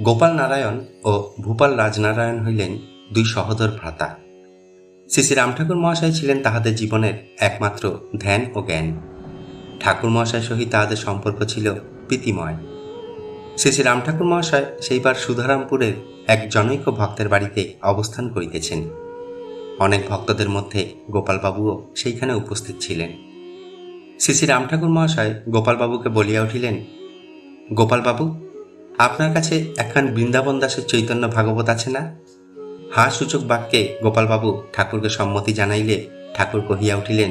গোপাল নারায়ণ ও ভূপাল রাজনারায়ণ হইলেন দুই সহোদর ভ্রাতা। শ্রী রামঠাকুর মহাশয় ছিলেন তাহাদের জীবনের একমাত্র ধ্যান ও জ্ঞান। ঠাকুর মহাশয়ের সহিত তাহাদের সম্পর্ক ছিল প্রীতিময়। শ্রী রামঠাকুর মহাশয় সেইবার সুধারামপুরের এক জনৈক ভক্তের বাড়িতে অবস্থান করিতেছেন। অনেক ভক্তদের মধ্যে গোপালবাবুও সেইখানে উপস্থিত ছিলেন। শ্রী শ্রী রামঠাকুর মহাশয় গোপালবাবুকে বলিয়া উঠিলেন, গোপালবাবু আপনার কাছে একখান বৃন্দাবন দাসের চৈতন্য ভাগবত আছে না? হাঁ সূচক বাক্যে গোপালবাবু ঠাকুরকে সম্মতি জানাইলে ঠাকুর কহিয়া উঠিলেন,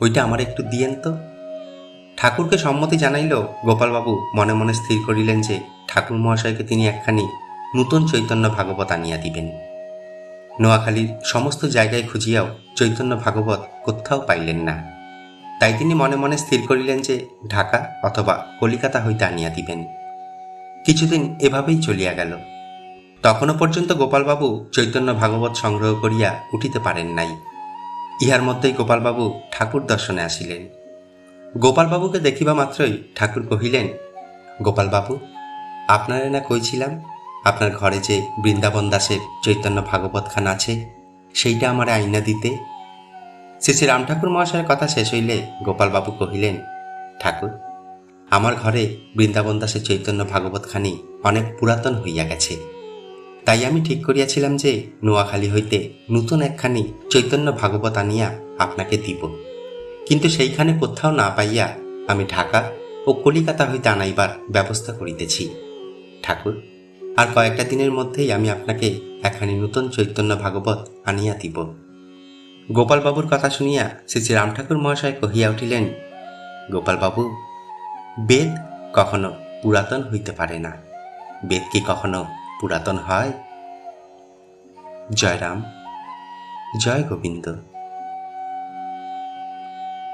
ওইটা আমার একটু দিয়েন তো। ঠাকুরকে সম্মতি জানাইল গোপালবাবু মনে মনে স্থির করিলেন যে ঠাকুর মহাশয়কে তিনি একখানি নূতন চৈতন্য ভাগবত আনিয়া দিবেন। নোয়াখালীর সমস্ত জায়গায় খুঁজিয়াও চৈতন্য ভাগবত কোথাও পাইলেন না। তাই তিনি মনে মনে স্থির করিলেন যে ঢাকা অথবা কলিকাতা হইতে আনিয়া দিবেন। কিছুদিন এভাবেই চলিয়া গেল। তখনও পর্যন্ত গোপালবাবু চৈতন্য ভাগবত সংগ্রহ করিয়া উঠিতে পারেন নাই। ইহার মধ্যেই গোপালবাবু ঠাকুর দর্শনে আসিলেন। গোপালবাবুকে দেখিবা মাত্রই ঠাকুর কহিলেন, গোপালবাবু, আপনারে না কইছিলাম, আপনার ঘরে যে বৃন্দাবন দাসের চৈতন্য ভাগবত ভাগবতখান আছে, সেইটা আমার আইনা দিতে? শ্রী শ্রী রাম ঠাকুর মহাশয়ের কথা শেষ হইলে গোপালবাবু কহিলেন, ঠাকুর আমার ঘরে বৃন্দাবন দাসের চৈতন্য ভাগবতখানি অনেক পুরাতন হইয়া গেছে। তাই আমি ঠিক করিয়াছিলাম যে নোয়াখালী হইতে নূতন একখানি চৈতন্য ভাগবত আনিয়া আপনাকে দিব। কিন্তু সেইখানে কোথাও না পাইয়া আমি ঢাকা ও কলিকাতা হইতে আনাইবার ব্যবস্থা করিতেছি। ঠাকুর, আর কয়েকটা দিনের মধ্যেই আমি আপনাকে একখানি নূতন চৈতন্য ভাগবত আনিয়া দিব। গোপালবাবুর কথা শুনিয়া শ্রী শ্রী রাম ঠাকুর মহাশয় কহিয়া উঠিলেন, গোপালবাবু বেদ কখনো পুরাতন হইতে পারে না। বেদ কি কখনো পুরাতন হয়? জয়রাম। জয় গোবিন্দ।